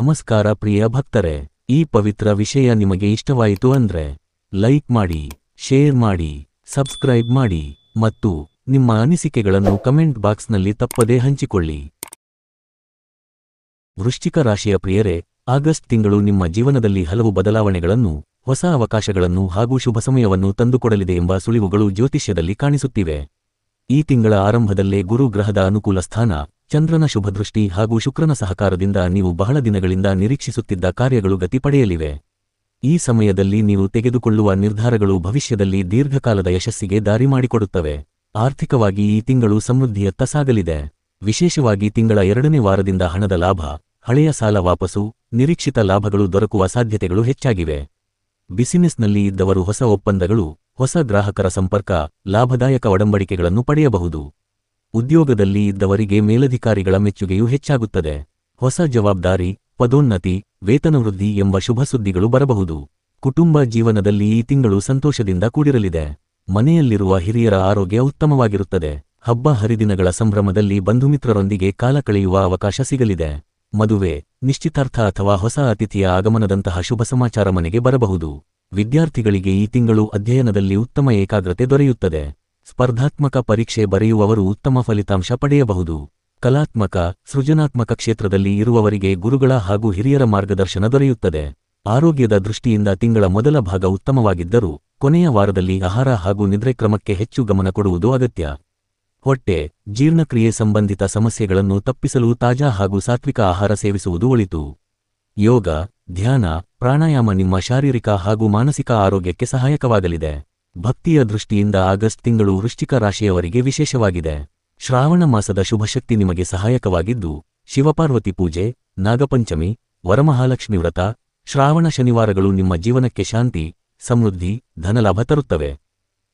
ನಮಸ್ಕಾರ ಪ್ರಿಯ ಭಕ್ತರೆ, ಈ ಪವಿತ್ರ ವಿಷಯ ನಿಮಗೆ ಇಷ್ಟವಾಯಿತು ಅಂದ್ರೆ, ಲೈಕ್ ಮಾಡಿ, ಶೇರ್ ಮಾಡಿ, ಸಬ್ಸ್ಕ್ರೈಬ್ ಮಾಡಿ ಮತ್ತು ನಿಮ್ಮ ಅನಿಸಿಕೆಗಳನ್ನು ಕಮೆಂಟ್ ಬಾಕ್ಸ್ನಲ್ಲಿ ತಪ್ಪದೇ ಹಂಚಿಕೊಳ್ಳಿ. ವೃಶ್ಚಿಕ ರಾಶಿಯ ಪ್ರಿಯರೇ, ಆಗಸ್ಟ್ ತಿಂಗಳು ನಿಮ್ಮ ಜೀವನದಲ್ಲಿ ಹಲವು ಬದಲಾವಣೆಗಳನ್ನು, ಹೊಸ ಅವಕಾಶಗಳನ್ನು ಹಾಗೂ ಶುಭ ಸಮಯವನ್ನು ತಂದುಕೊಡಲಿದೆ ಎಂಬ ಸುಳಿವುಗಳು ಜ್ಯೋತಿಷ್ಯದಲ್ಲಿ ಕಾಣಿಸುತ್ತಿವೆ. ಈ ತಿಂಗಳ ಆರಂಭದಲ್ಲೇ ಗುರು ಗ್ರಹದ ಅನುಕೂಲ ಸ್ಥಾನ ಚಂದ್ರನ ಶುಭದೃಷ್ಟಿ ಹಾಗೂ ಶುಕ್ರನ ಸಹಕಾರದಿಂದ ನೀವು ಬಹಳ ದಿನಗಳಿಂದ ನಿರೀಕ್ಷಿಸುತ್ತಿದ್ದ ಕಾರ್ಯಗಳು ಗತಿ ಪಡೆಯಲಿವೆ ಈ ಸಮಯದಲ್ಲಿ ನೀವು ತೆಗೆದುಕೊಳ್ಳುವ ನಿರ್ಧಾರಗಳು ಭವಿಷ್ಯದಲ್ಲಿ ದೀರ್ಘಕಾಲದ ಯಶಸ್ಸಿಗೆ ದಾರಿ ಮಾಡಿಕೊಡುತ್ತವೆ. ಆರ್ಥಿಕವಾಗಿ ಈ ತಿಂಗಳು ಸಮೃದ್ಧಿಯತ್ತ ಸಾಗಲಿದೆ. ವಿಶೇಷವಾಗಿ ತಿಂಗಳ ಎರಡನೇ ವಾರದಿಂದ ಹಣದ ಲಾಭ, ಹಳೆಯ ಸಾಲ ವಾಪಸು, ನಿರೀಕ್ಷಿತ ಲಾಭಗಳು ದೊರಕುವ ಸಾಧ್ಯತೆಗಳು ಹೆಚ್ಚಾಗಿವೆ. ಬಿಸಿನೆಸ್ನಲ್ಲಿ ಇದ್ದವರು ಹೊಸ ಒಪ್ಪಂದಗಳು, ಹೊಸ ಗ್ರಾಹಕರ ಸಂಪರ್ಕ, ಲಾಭದಾಯಕ ಒಡಂಬಡಿಕೆಗಳನ್ನು ಪಡೆಯಬಹುದು. ಉದ್ಯೋಗದಲ್ಲಿ ಇದ್ದವರಿಗೆ ಮೇಲಧಿಕಾರಿಗಳ ಮೆಚ್ಚುಗೆಯೂ ಹೆಚ್ಚಾಗುತ್ತದೆ. ಹೊಸ ಜವಾಬ್ದಾರಿ, ಪದೋನ್ನತಿ ವೇತನವೃದ್ಧಿ ಎಂಬ ಶುಭ ಸುದ್ದಿಗಳು ಬರಬಹುದು. ಕುಟುಂಬ ಜೀವನದಲ್ಲಿ ಈ ತಿಂಗಳು ಸಂತೋಷದಿಂದ ಕೂಡಿರಲಿದೆ. ಮನೆಯಲ್ಲಿರುವ ಹಿರಿಯರ ಆರೋಗ್ಯ ಉತ್ತಮವಾಗಿರುತ್ತದೆ. ಹಬ್ಬ ಹರಿದಿನಗಳ ಸಂಭ್ರಮದಲ್ಲಿ ಬಂಧುಮಿತ್ರರೊಂದಿಗೆ ಕಾಲ ಕಳೆಯುವ ಅವಕಾಶ ಸಿಗಲಿದೆ. ಮದುವೆ, ನಿಶ್ಚಿತಾರ್ಥ ಅಥವಾ ಹೊಸ ಅತಿಥಿಯ ಆಗಮನದಂತಹ ಶುಭ ಸಮಾಚಾರ ಮನೆಗೆ ಬರಬಹುದು. ವಿದ್ಯಾರ್ಥಿಗಳಿಗೆ ಈ ತಿಂಗಳು ಅಧ್ಯಯನದಲ್ಲಿ ಉತ್ತಮ ಏಕಾಗ್ರತೆ ದೊರೆಯುತ್ತದೆ. ಸ್ಪರ್ಧಾತ್ಮಕ ಪರೀಕ್ಷೆ ಬರೆಯುವವರು ಉತ್ತಮ ಫಲಿತಾಂಶ ಪಡೆಯಬಹುದು. ಕಲಾತ್ಮಕ, ಸೃಜನಾತ್ಮಕ ಕ್ಷೇತ್ರದಲ್ಲಿ ಇರುವವರಿಗೆ ಗುರುಗಳ ಹಾಗೂ ಹಿರಿಯರ ಮಾರ್ಗದರ್ಶನ ದೊರೆಯುತ್ತದೆ. ಆರೋಗ್ಯದ ದೃಷ್ಟಿಯಿಂದ ತಿಂಗಳ ಮೊದಲ ಭಾಗ ಉತ್ತಮವಾಗಿದ್ದರೂ, ಕೊನೆಯ ವಾರದಲ್ಲಿ ಆಹಾರ ಹಾಗೂ ನಿದ್ರೆ ಕ್ರಮಕ್ಕೆ ಹೆಚ್ಚು ಗಮನ ಕೊಡುವುದು ಅಗತ್ಯ. ಹೊಟ್ಟೆ, ಜೀರ್ಣಕ್ರಿಯೆ ಸಂಬಂಧಿತ ಸಮಸ್ಯೆಗಳನ್ನು ತಪ್ಪಿಸಲು ತಾಜಾ ಹಾಗೂ ಸಾತ್ವಿಕ ಆಹಾರ ಸೇವಿಸುವುದು ಒಳಿತು. ಯೋಗ, ಧ್ಯಾನ, ಪ್ರಾಣಾಯಾಮ ನಿಮ್ಮ ಶಾರೀರಿಕ ಹಾಗೂ ಮಾನಸಿಕ ಆರೋಗ್ಯಕ್ಕೆ ಸಹಾಯಕವಾಗಲಿದೆ. ಭಕ್ತಿಯ ದೃಷ್ಟಿಯಿಂದ ಆಗಸ್ಟ್ ತಿಂಗಳು ವೃಶ್ಚಿಕ ರಾಶಿಯವರಿಗೆ ವಿಶೇಷವಾಗಿದೆ. ಶ್ರಾವಣ ಮಾಸದ ಶುಭಶಕ್ತಿ ನಿಮಗೆ ಸಹಾಯಕವಾಗಿದ್ದು, ಶಿವಪಾರ್ವತಿ ಪೂಜೆ, ನಾಗಪಂಚಮಿ, ವರಮಹಾಲಕ್ಷ್ಮಿ ವ್ರತ, ಶ್ರಾವಣ ಶನಿವಾರಗಳು ನಿಮ್ಮ ಜೀವನಕ್ಕೆ ಶಾಂತಿ, ಸಮೃದ್ಧಿ, ಧನಲಾಭ ತರುತ್ತವೆ.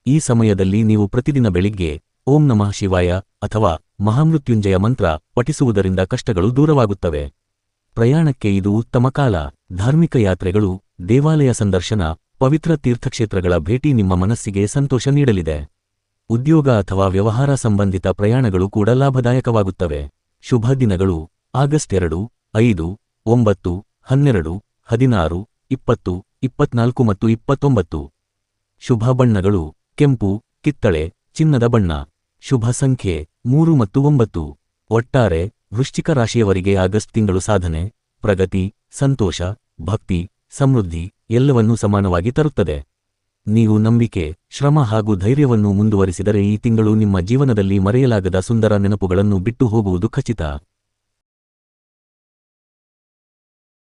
ಈ ಸಮಯದಲ್ಲಿ ನೀವು ಪ್ರತಿದಿನ ಬೆಳಿಗ್ಗೆ ಓಂ ನಮಃ ಶಿವಾಯ ಅಥವಾ ಮಹಾಮೃತ್ಯುಂಜಯ ಮಂತ್ರ ಪಠಿಸುವುದರಿಂದ ಕಷ್ಟಗಳು ದೂರವಾಗುತ್ತವೆ. ಪ್ರಯಾಣಕ್ಕೆ ಇದು ಉತ್ತಮ ಕಾಲ. ಧಾರ್ಮಿಕ ಯಾತ್ರೆಗಳು, ದೇವಾಲಯ ಸಂದರ್ಶನ ಪವಿತ್ರ ತೀರ್ಥಕ್ಷೇತ್ರಗಳ ಭೇಟಿ ನಿಮ್ಮ ಮನಸ್ಸಿಗೆ ಸಂತೋಷ ನೀಡಲಿದೆ. ಉದ್ಯೋಗ ಅಥವಾ ವ್ಯವಹಾರ ಸಂಬಂಧಿತ ಪ್ರಯಾಣಗಳು ಕೂಡ ಲಾಭದಾಯಕವಾಗುತ್ತವೆ. ಶುಭ ದಿನಗಳು, ಆಗಸ್ಟ್ ಎರಡು, ಐದು, ಒಂಬತ್ತು, ಹನ್ನೆರಡು, ಹದಿನಾರು, ಇಪ್ಪತ್ತು, ಇಪ್ಪತ್ನಾಲ್ಕು ಮತ್ತು ಇಪ್ಪತ್ತೊಂಬತ್ತು. ಶುಭ ಬಣ್ಣಗಳು, ಕೆಂಪು, ಕಿತ್ತಳೆ, ಚಿನ್ನದ ಬಣ್ಣ. ಶುಭ ಸಂಖ್ಯೆ, ಮೂರು ಮತ್ತು ಒಂಬತ್ತು. ಒಟ್ಟಾರೆ, ವೃಶ್ಚಿಕ ರಾಶಿಯವರಿಗೆ ಆಗಸ್ಟ್ ತಿಂಗಳು ಸಾಧನೆ, ಪ್ರಗತಿ, ಸಂತೋಷ, ಭಕ್ತಿ, ಸಮೃದ್ಧಿ ಎಲ್ಲವನ್ನೂ ಸಮಾನವಾಗಿ ತರುತ್ತದೆ. ನೀವು ನಂಬಿಕೆ, ಶ್ರಮ ಹಾಗೂ ಧೈರ್ಯವನ್ನು ಮುಂದುವರಿಸಿದರೆ ಈ ತಿಂಗಳು ನಿಮ್ಮ ಜೀವನದಲ್ಲಿ ಮರೆಯಲಾಗದ ಸುಂದರ ನೆನಪುಗಳನ್ನು ಬಿಟ್ಟು ಹೋಗುವುದು ಖಚಿತ.